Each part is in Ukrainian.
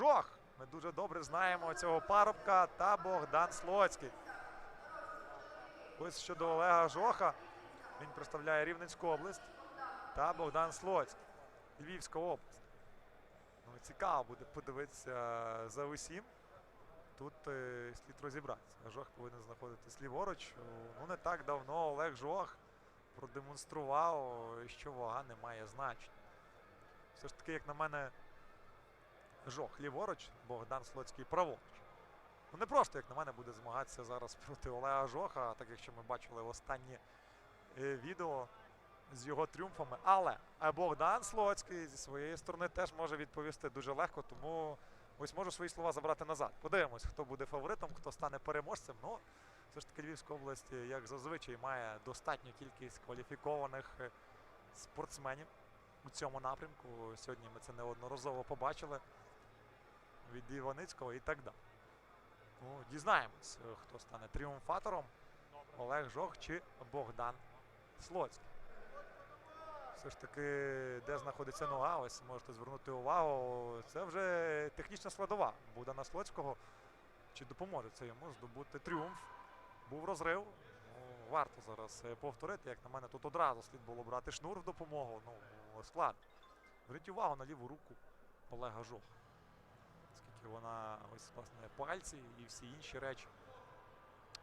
Жох. Ми дуже добре знаємо цього парубка та Богдан Слоцький. Ось щодо Олега Жоха. Він представляє Рівненську область та Богдан Слоцький. Львівська область. Ну, цікаво буде подивитися за усім. Тут е, слід розібратися. Жох повинен знаходитись ліворуч. Ну, не так давно Олег Жох продемонстрував, що вага не має значення. Все ж таки, як на мене, Жох ліворуч, Богдан Слоцький праворуч. Ну не просто, як на мене, буде змагатися зараз проти Олега Жоха, так якщо ми бачили останні е, відео з його тріумфами. Але е, Богдан Слоцький зі своєї сторони теж може відповісти дуже легко, тому ось можу свої слова забрати назад. Подивимось, хто буде фаворитом, хто стане переможцем. Ну, все ж таки Львівська область, як зазвичай, має достатню кількість кваліфікованих е, спортсменів у цьому напрямку. Сьогодні ми це неодноразово побачили від Іваницького і так далі. Ну, дізнаємось, е, хто стане тріумфатором. Олег Жох чи Богдан Слоцький. Все ж таки, де знаходиться нога, ось можете звернути увагу. Це вже технічна складова Богдана Слоцького. Чи допоможе це йому здобути тріумф? Був розрив. Ну, варто зараз е, повторити. Як на мене, тут одразу слід було брати шнур в допомогу. Ну, складно. Зверніть увагу на ліву руку Олега Жоха. Оскільки вона ось власне пальці і всі інші речі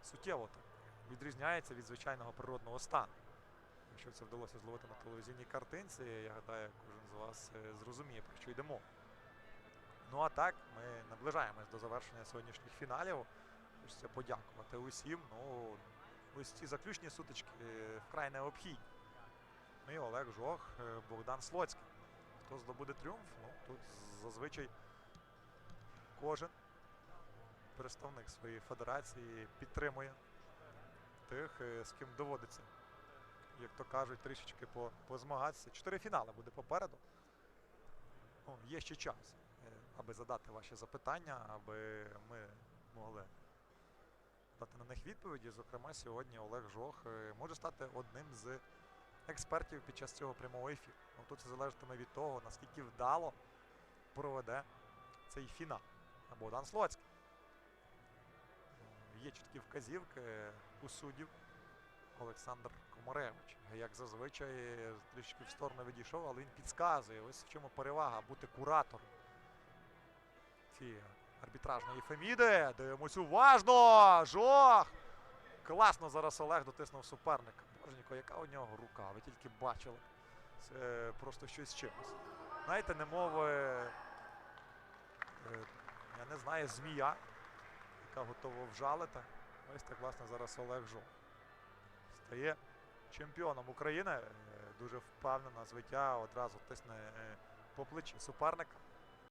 суттєво так відрізняється від звичайного природного стану. Якщо це вдалося зловити на телевізійній картинці, я гадаю, кожен з вас е, зрозуміє, про що йдемо. Ну а так, ми наближаємось до завершення сьогоднішніх фіналів. Хочеться подякувати усім. Ну, ось ці заключні сутички е, вкрай необхідні. Ну і Олег Жох, е, Богдан Слоцький. Хто здобуде тріумф? Ну, тут зазвичай кожен представник своєї федерації підтримує тих, е, з ким доводиться, як то кажуть, трішечки позмагатися. Чотири фінали буде попереду. Ну, є ще час, е, аби задати ваші запитання, аби ми могли дати на них відповіді. Зокрема, сьогодні Олег Жох е, може стати одним з експертів під час цього прямого ефіру. Ну, тут це залежатиме від того, наскільки вдало проведе цей фінал. Богдан Слоцький. Є чіткі вказівки у суддів Олександр Комаревич. Як зазвичай трішки в сторону відійшов, але він підказує. Ось в чому перевага бути куратором цієї арбітражної феміди. Дивимось уважно! Жох! Класно зараз Олег дотиснув суперника. Боженько, яка у нього рука? Ви тільки бачили. Це просто щось чимось. Знаєте, немов, е, я не знаю, змія, яка готова вжалити. Ось так, власне, зараз Олег Жо Стає чемпіоном України. Е, Дуже впевнена, звиття одразу тисне е, по плечі суперника.